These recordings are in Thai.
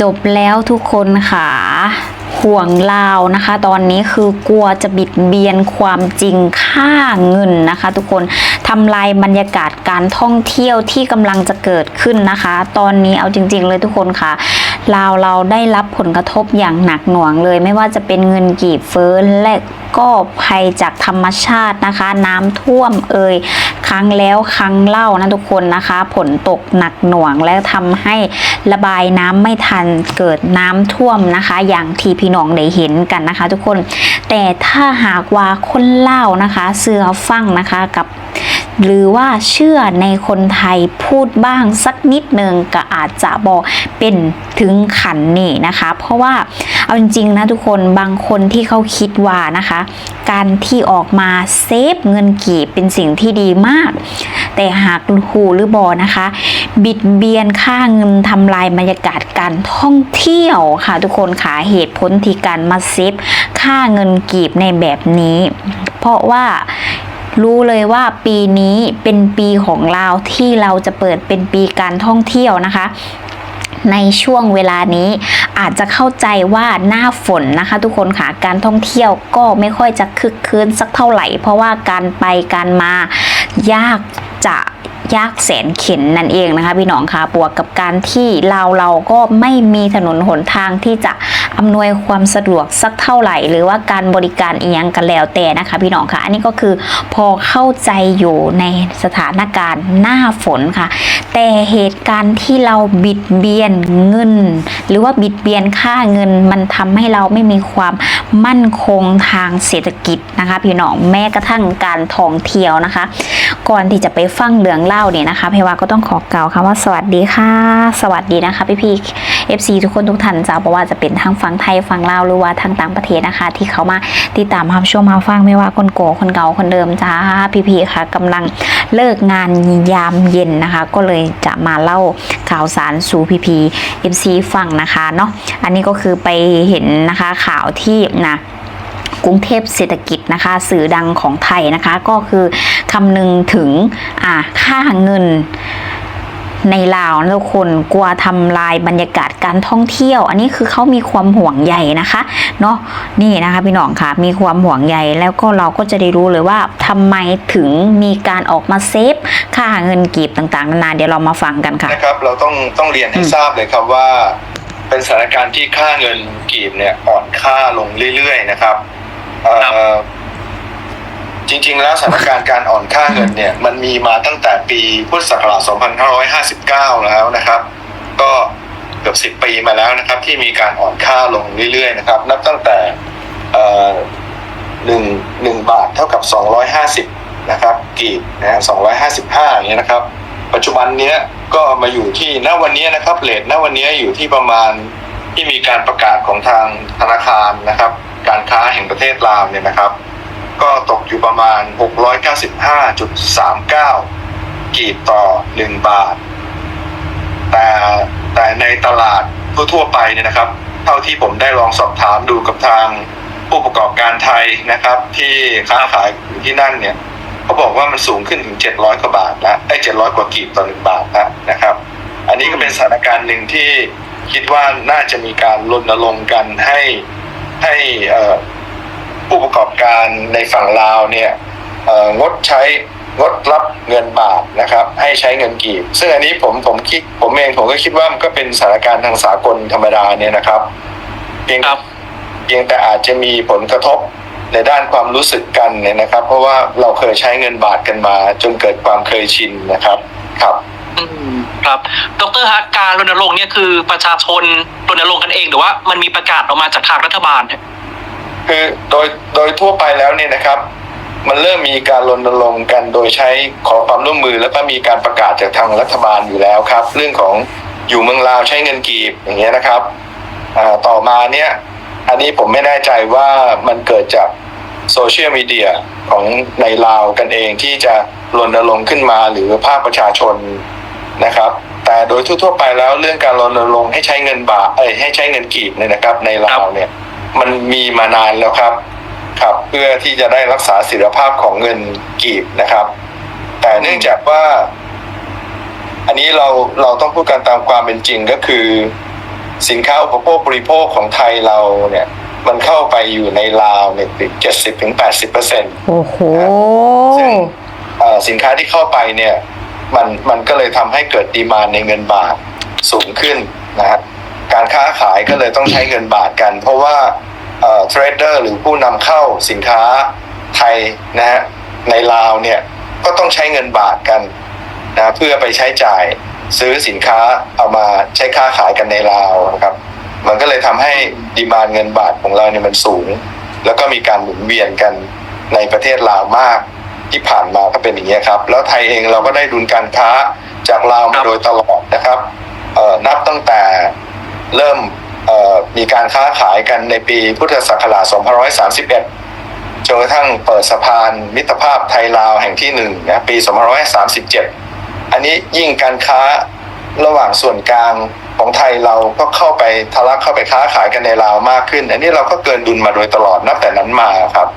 จบแล้วทุกคนค่ะห่วงลาวนะคะ ตอนนี้คือกลัวจะบิดเบียนความจริงค่าเงินนะคะ ทุกคนทำลายบรรยากาศการท่องเที่ยวที่กำลังจะเกิดขึ้นนะคะ ตอนนี้เอาจริง ๆ เลยทุกคนค่ะลาวเราได้รับผลกระทบอย่างหนักหน่วงเลย ไม่ว่าจะเป็นเงินกีบเฟ้อและก็ภัยจากธรรมชาตินะคะ น้ำท่วมเอ่ย ครั้งแล้วครั้งเล่านะทุกคนนะคะ ฝนตกหนักหน่วงแล้วทำให้ระบายน้ำไม่ทันเกิดน้ำท่วมนะคะ อย่างที่พี่น้องได้เห็นกันนะคะ ทุกคน แต่ถ้าหากว่าคนเล่านะคะ เสือฟังนะคะกับหรือว่าเชื่อในคนไทยพูดบ้างสักนิดหนึ่งก็อาจจะบอกเป็นถึงขันนี่นะคะ เพราะว่า เอาจริงๆนะทุกคนบางคนที่เขาคิดว่านะคะ การที่ออกมาเซฟเงินกีบเป็นสิ่งที่ดีมาก แต่หากหูหรือบอนะคะ บิดเบียนค่าเงินทำลายบรรยากาศการท่องเที่ยวค่ะ ทุกคนค่ะเหตุผลที่การมาเซฟค่าเงินกีบในแบบนี้ เพราะว่ารู้เลยว่าปีนี้เป็นปีของเราที่เราจะเปิดเป็นปีการท่องเที่ยวนะคะ ในช่วงเวลานี้ อาจจะเข้าใจว่าหน้าฝนนะคะ ทุกคนค่ะการท่องเที่ยวก็ไม่ค่อยจะคึกคืนสักเท่าไหร่ เพราะว่าการไปการมายากจะ ยากแสนเข็นนั่นเองนะคะพี่น้องคะบวกกับการที่เราเราก็ไม่มีถนนหนทางที่จะอำนวยความสะดวกสักเท่าไหร่ หรือว่าการบริการอียงกันแล้วแต่นะคะพี่น้องคะอันนี้ก็คือพอเข้าใจอยู่ในสถานการณ์หน้าฝนค่ะ แต่เหตุการณ์ที่เราบิดเบียนเงิน หรือว่าบิดเบียนค่าเงินมันทำให้เราไม่มีความมั่นคงทางเศรษฐกิจนะคะ พี่น้องแม้กระทั่งการท่องเที่ยวนะคะ ก่อนที่จะไปฟังเรื่องเล่าเนี่ยนะคะเพวาก็ต้องขอกล่าวคำว่าสวัสดีค่ะ สวัสดีนะคะพี่พี่เอฟซีทุกคนทุกท่านจ้าบอกว่าจะเป็นทางฝั่งไทยฝั่งลาวหรือว่าทางต่างประเทศนะคะ ที่เขามาติดตามรับชมมาฟังไม่ว่าคนโกคนเก่าคนเดิมจ้าพี่พี่ค่ะกำลังเลิกงานยามเย็นนะคะ ก็เลยจะมาเล่าข่าวสารสู่พีพีเอฟซีฟังนะคะเนาะอันนี้ก็คือไปเห็นนะคะข่าวที่นะ กรุงเทพเศรษฐกิจนะคะ สื่อดังของไทยนะคะ ก็คือคำนึงถึงอ่าค่าเงินในลาวนะทุกคนกลัวทำลายบรรยากาศการท่องเที่ยว อันนี้คือเขามีความห่วงใยนะคะเนาะนี่นะคะพี่น้องค่ะมีความห่วงใยแล้วก็เราก็จะได้รู้เลยว่าทำไมถึงมีการออกมาเซฟค่าเงินกีบต่างๆนานาเดี๋ยวเรามาฟังกันค่ะนะครับเราต้องต้องเรียนให้ทราบเลยครับว่า เป็นสถานการณ์ที่ค่าเงินกีบเนี่ยอ่อนค่าลงเรื่อยๆนะครับ เอ่อจริง ๆ แล้วสถานการณ์การอ่อนค่าเงินเนี่ย มันมีมาตั้งแต่ปีพุทธศักราช 2559 แล้วนะครับ ก็เกือบ10 ปีมาแล้วนะครับ ที่มีการอ่อนค่าลงเรื่อยๆนะครับ นับตั้งแต่เอ่อหนึ่งหนึ่งบาทเท่ากับ 250 นะครับกีบนะฮะ255อย่างเงี้ยนะครับ ปัจจุบันเนี้ยก็มาอยู่ที่ณวันนี้นะครับเลทณวันนี้อยู่ที่ประมาณที่มีการประกาศของทางธนาคารนะครับ การค้าแห่งประเทศลาวเนี่ยนะครับ ก็ตกอยู่ประมาณ 695.39 กีบต่อ 1 บาท แต่แต่ในตลาดทั่วๆไปเนี่ยนะครับ เท่าที่ผมได้ลองสอบถามดูกับทางผู้ประกอบการไทยนะครับ ที่ค้าขายอยู่ที่นั่นเนี่ยเขาบอกว่ามันสูงขึ้นถึง 700 กว่าบาทแล้วไอ้700 กว่ากีบต่อหนึ่งบาทแล้วนะครับ อันนี้ก็เป็นสถานการณ์หนึ่งที่คิดว่าน่าจะมีการรณรงค์กันให้ ให้เอ่อผู้ประกอบการในฝั่งลาวเนี่ยเอ่องดใช้งดรับเงินบาทนะครับ ให้ใช้เงินกีบ ซึ่งอันนี้ผมผมคิดผมเองผมก็คิดว่ามันก็เป็นสถานการณ์ทางสากลธรรมดาเนี่ยนะครับเพียงครับเพียงแต่อาจจะมีผลกระทบในด้านความรู้สึกกันเนี่ยนะครับ เพราะว่าเราเคยใช้เงินบาทกันมาจนเกิดความเคยชินนะครับครับอืม ครับ ดรฮะการรณรงค์เนี่ยคือประชาชนรณรงค์กันเองหรือว่ามันมีประกาศออกมาจากทางรัฐบาลเนี่ยคือโดยโดยทั่วไปแล้วเนี่ยนะครับ มันเริ่มมีการรณรงค์กันโดยใช้ขอความร่วมมือแล้วก็มีการประกาศจากทางรัฐบาลอยู่แล้วครับ เรื่องของอยู่เมืองลาวใช้เงินกีบอย่างเงี้ยนะครับต่อมาเนี่ยอันนี้ผมไม่แน่ใจว่ามันเกิดจากโซเชียลมีเดียของในลาวกันเองที่จะรณรงค์ขึ้นมาหรือภาคประชาชน นะครับ แต่โดยทั่วๆไปแล้วเรื่องการรณรงค์ให้ใช้เงินบาทเอ้ยให้ใช้เงินกีบเนี่ยนะครับ ในลาวเนี่ย มันมีมานานแล้วครับ ครับ เพื่อที่จะได้รักษาศิลภาพของเงินกีบนะครับ แต่เนื่องจากว่า อันนี้เราเราต้องพูดกันตามความเป็นจริงก็คือ สินค้าอุปโภคบริโภคของไทยเราเนี่ยมันเข้าไปอยู่ในลาวเนี่ยเจ็ดสิบถึงแปดสิบเปอร์เซ็นต์โอ้โหซึ่งเอ่อสินค้าที่เข้าไปเนี่ย มันมันก็เลยทำให้เกิดดีมาในเงินบาทสูงขึ้นนะฮะการค้าขายก็เลยต้องใช้เงินบาทกัน เพราะว่าเทรดเดอร์หรือผู้นำเข้าสินค้าไทยนะฮะในลาวเนี่ยก็ต้องใช้เงินบาทกันนะเพื่อไปใช้จ่ายซื้อสินค้าเอามาใช้ค้าขายกันในลาวนะครับ มันก็เลยทำให้ดีมานเงินบาทของเราเนี่ยมันสูง แล้วก็มีการหมุนเวียนกันในประเทศลาวมาก ที่ผ่านมาก็เป็นอย่างนี้ยครับ แล้วไทยเองเราก็ได้ดุลการค้าจากลาวครัมาบโดยตลอดนะครับเอ่อนับตั้งแต่เริ่มเอ่อมีการค้าขายกันในปีพุทธศักราช 2531 จนกระทั่งเปิดสะพานมิตรภาพไทยลาวแห่งที่หนึ่งนะปี 2537 อันนี้ยิ่งการค้าระหว่างส่วนกลางของไทยเราก็เข้าไปทะลักเข้าไปค้าขายกันในลาวมากขึ้น อันนี้เราก็เกินดุลมาโดยตลอดนับแต่นั้นมาครับ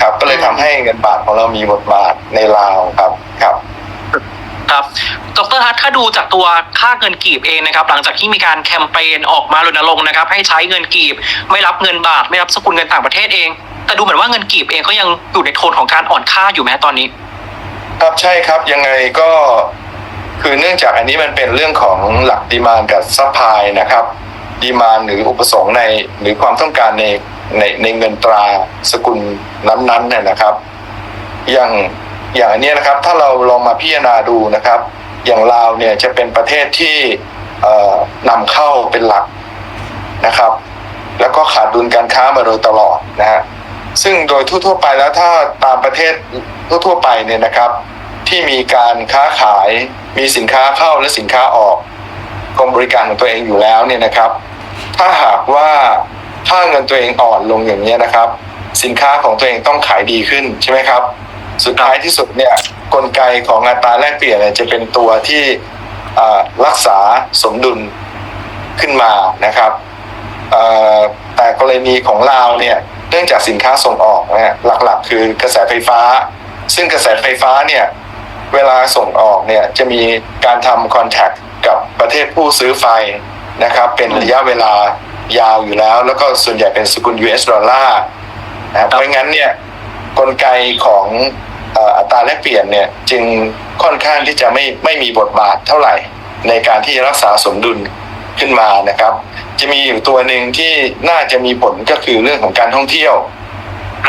ครับ ก็เลยทำให้เงินบาทของเรามีบทบาทในลาวครับครับครับ ดรฮัทถ้าดูจากตัวค่าเงินกีบเองนะครับ หลังจากที่มีการแคมเปญออกมารณรงค์นะครับ ให้ใช้เงินกีบ ไม่รับเงินบาท ไม่รับสกุลเงินต่างประเทศเอง แต่ดูเหมือนว่าเงินกีบเองก็ยังอยู่ในโทนของการอ่อนค่าอยู่ไหมตอนนี้ ครับใช่ครับยังไงก็คือเนื่องจากอันนี้มันเป็นเรื่องของหลักดีมานกับซัพพลายนะครับ ดีมาหรืออุปสงค์ในหรือความต้องการในในในเงินตราสกุลนั้นๆเนี่ยนะครับ อย่างอย่างอันนี้นะครับ ถ้าเราลองมาพิจารณาดูนะครับ อย่างลาวเนี่ยจะเป็นประเทศที่นำเข้าเป็นหลักนะครับ แล้วก็ขาดดุลการค้ามาโดยตลอดนะฮะซึ่งโดยทั่วๆไปแล้วถ้าตามประเทศทั่วๆไปเนี่ยนะครับ ที่มีการค้าขายมีสินค้าเข้าและสินค้าออก กรมบริการของตัวเองอยู่แล้วเนี่ยนะครับ ถ้าหากว่าถ้าเงินตัวเองอ่อนลงอย่างนี้นะครับ สินค้าของตัวเองต้องขายดีขึ้นใช่ไหมครับ สุดท้ายที่สุดเนี่ยกลไกของอัตราแลกเปลี่ยนเนี่ยจะเป็นตัวที่รักษาสมดุลขึ้นมานะครับแต่กรณีของลาวเนี่ยเนื่องจากสินค้าส่งออกนะฮะหลักๆ คือกระแสไฟฟ้า ซึ่งกระแสไฟฟ้าเนี่ยเวลาส่งออกเนี่ยจะมีการทำคอนแทคกับ ประเทศผู้ซื้อไฟนะครับเป็นระยะเวลายาวอยู่แล้ว แล้วก็ส่วนใหญ่เป็นสกุล US ดอลลาร์นะครับเพราะงั้นเนี่ยกลไกของเอ่ออัตราแลกเปลี่ยนเนี่ยจึงค่อนข้างที่จะไม่ไม่มีบทบาทเท่าไหร่ ในการที่จะรักษาสมดุลขึ้นมานะครับ จะมีอยู่ตัวหนึ่งที่น่าจะมีผลก็คือเรื่องของการท่องเที่ยว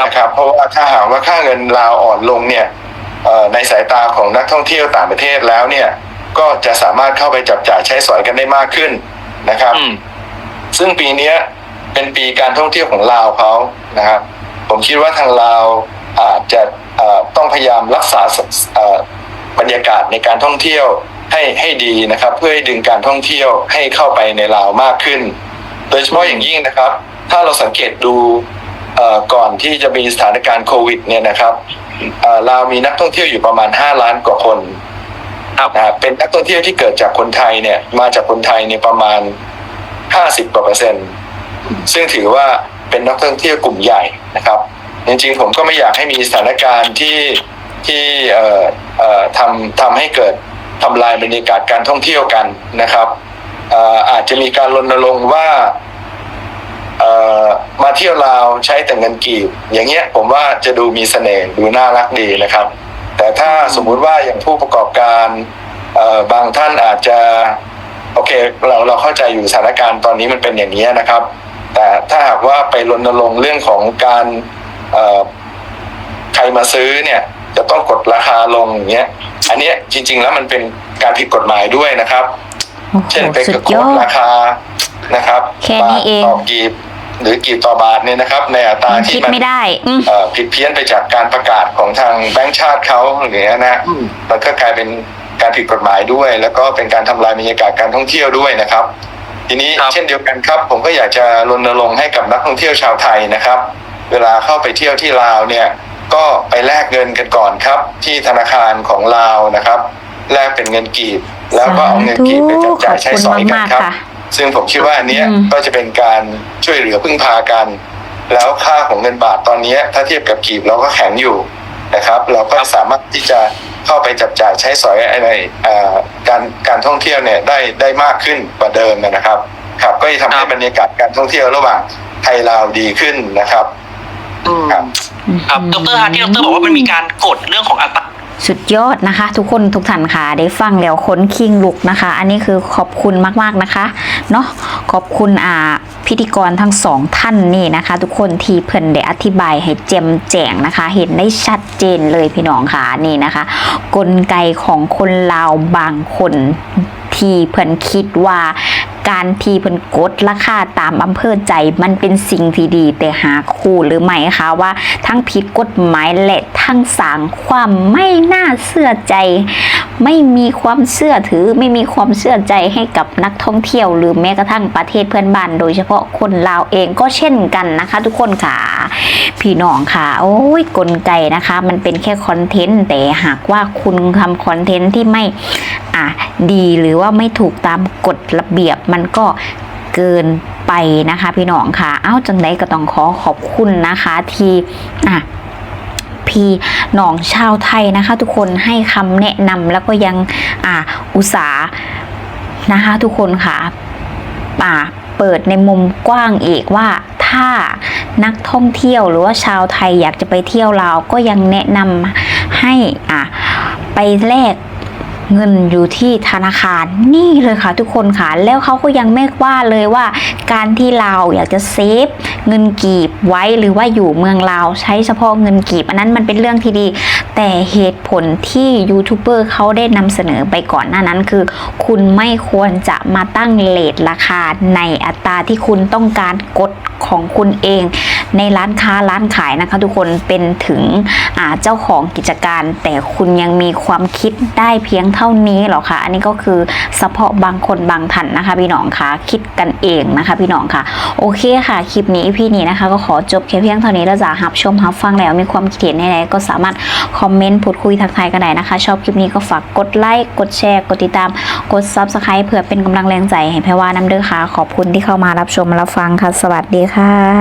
นะครับเพราะว่าถ้าหากว่าค่าเงินลาวอ่อนลงเนี่ยเอ่อในสายตาของนักท่องเที่ยวต่างประเทศแล้วเนี่ย ก็จะสามารถเข้าไปจับจ่ายใช้สอยกันได้มากขึ้นนะครับอืมซึ่งปีเนี้ยเป็นปีการท่องเที่ยวของลาวเขานะครับ ผมคิดว่าทางลาวอาจจะเอ่อต้องพยายามรักษาสเอ่อบรรยากาศในการท่องเที่ยวให้ให้ดีนะครับ เพื่อให้ดึงการท่องเที่ยวให้เข้าไปในลาวมากขึ้น โดยเฉพาะอย่างยิ่งนะครับ ถ้าเราสังเกตดูเอ่อก่อนที่จะมีสถานการณ์โควิดเนี่ยนะครับเอ่อลาวมีนักท่องเที่ยวอยู่ประมาณ 5 ล้านกว่าคน ครับนะครับเป็นนักท่องเที่ยวที่เกิดจากคนไทยเนี่ยมาจากคนไทยเนี่ยประมาณ50กว่าเปอร์เซ็นต์ซึ่งถือว่าเป็นนักท่องเที่ยวกลุ่มใหญ่นะครับจริงๆผมก็ไม่อยากให้มีสถานการณ์ที่ที่เอ่อเอ่อทำทำให้เกิดทำลายบรรยากาศการท่องเที่ยวกันนะครับเอ่ออาจจะมีการรณรงค์ว่าเอ่อมาเที่ยวลาวใช้แต่เงินกีบ อย่างเงี้ยผมว่าจะดูมีเสน่ห์ดูน่ารักดีนะครับ แต่ถ้าสมมุติว่าอย่างผู้ประกอบการเอ่อบางท่านอาจจะโอเคเราเราเข้าใจอยู่สถานการณ์ตอนนี้มันเป็นอย่างนี้นะครับ แต่ถ้าหากว่าไปรณรงค์เรื่องของการเอ่อใครมาซื้อเนี่ยจะต้องกดราคาลงอย่างเงี้ยอันเนี้ยจริง ๆ แล้วมันเป็นการผิดกฎหมายด้วยนะครับโอ้โหเช่นไปสุกดยดอดราคานะครับแค่นี้เองบาทต่อกีบ หรือกีบต่อบาทเนี่ยนะครับ ในอัตรามันที่คิดมันไม่ได้อืม เอ่อผิดเพี้ยนไปจากการประกาศของทางแบงก์ชาติเขาหรือนะอืมมันก็กลายเป็นการผิดกฎหมายด้วย แล้วก็เป็นการทำลายบรรยากาศการท่องเที่ยวด้วยนะครับ ทีนี้ครับ เช่นเดียวกันครับ ผมก็อยากจะรณรงค์ให้กับนักท่องเที่ยวชาวไทยนะครับ เวลาเข้าไปเที่ยวที่ลาวเนี่ยก็ไปแลกเงินกันก่อนครับ ที่ธนาคารของลาวนะครับแลกเป็นเงินกีบ แล้วก็เอาเงินกีบไปจับจ่ายใช้สอยกันครับขอบคุณมากๆค่ะ ซึ่งผมคิดว่าอันเนี้ยอืม ก็จะเป็นการช่วยเหลือพึ่งพากัน แล้วค่าของเงินบาทตอนเนี้ยถ้าเทียบกับกีบเราก็แข็งอยู่นะครับ เราก็สามารถที่จะเข้าไปจับจ่ายใช้สอยในเอ่อการการท่องเที่ยวเนี่ยได้ได้มากขึ้นกว่าเดิมนะครับ ครับก็จะทำคให้รับบรรยากาศการท่องเที่ยวระหว่างไทยลาวดีขึ้นนะครับ อืม ครับ ครับดรฮัทที่ดรบอกว่ามันมีการกดเรื่องของอัตรา สุดยอดนะคะ ทุกคนทุกท่านค่ะได้ฟังแล้วค้นคิงลุกนะคะ อันนี้คือขอบคุณมากๆนะคะเนาะขอบคุณอ่าพิธีกรทั้งสองท่านนี่นะคะ ทุกคนที่เพิ่นได้อธิบายให้แจ่มแจ้งนะคะ เห็นได้ชัดเจนเลยพี่น้องค่ะนี่นะคะ กลไกของคนลาวบางคนที่เพิ่นคิดว่า การที่เพิ่นกดราคาตามอำเภอใจมันเป็นสิ่งที่ดี แต่หาคู่หรือไม่คะว่าทั้งผิดกฎหมายและทั้งสร้างความไม่น่าเชื่อใจ ไม่มีความเชื่อถือไม่มีความเชื่อใจให้กับนักท่องเที่ยว หรือแม้กระทั่งประเทศเพื่อนบ้านโดยเฉพาะคนลาวเองก็เช่นกันนะคะ ทุกคนค่ะพี่น้องค่ะ โอ้ยกลไกนะคะ มันเป็นแค่คอนเทนต์แต่หากว่าคุณทำคอนเทนต์ที่ไม่อะดีหรือว่าไม่ถูกตามกฎระเบียบมันก็เกินไปนะคะพี่น้องค่ะ เอ้าจังไดก็ต้องขอขอบคุณนะคะที่อะพี่น้องชาวไทยนะคะ ทุกคนให้คำแนะนำแล้วก็ยังอ่าอุตสาห์นะคะทุกคนค่ะอ่าเปิดในมุมกว้างอีกว่าถ้านักท่องเที่ยวหรือว่าชาวไทยอยากจะไปเที่ยวลาวก็ยังแนะนำให้อ่าไปแลก เงินอยู่ที่ธนาคารนี่เลยค่ะทุกคนค่ะ แล้วเขาก็ยังไม่ว่าเลยว่า การที่เราอยากจะเซฟเงินกีบไว้หรือว่าอยู่เมืองเราใช้เฉพาะเงินกีบ อันนั้นมันเป็นเรื่องที่ดี แต่เหตุผลที่ยูทูบเบอร์เขาได้นำเสนอไปก่อนหน้านั้นคือ คุณไม่ควรจะมาตั้งเลทราคาในอัตราที่คุณต้องการกดของคุณเอง ในร้านค้าร้านขายนะคะ ทุกคนเป็นถึงเจ้าของกิจการ แต่คุณยังมีความคิดได้เพียงเท่านี้หรอคะอันนี้ก็คือเฉพาะบางคนบางท่านนะคะ พี่น้องคะคิดกันเองนะคะ พี่น้องค่ะโอเคค่ะคลิปนี้พี่นี้นะคะ ก็ขอจบแค่เพียงเท่านี้แล้วจะหับชมหับฟังแล้วมีความคิดเห็นใดๆก็สามารถคอมอมเมนต์พูดคุยทักทายกันได้นะคะ ชอบคลิปนี้ก็ฝากกดไลค์กดแชร์กดติดตาม กดซับสไครป์เพื่อเป็นกำลังแรงใจให้แพรว่าน้ำเด้อค่ะ ขอบคุณที่เข้ามารับชมรับฟังค่ะ สวัสดีค่ะ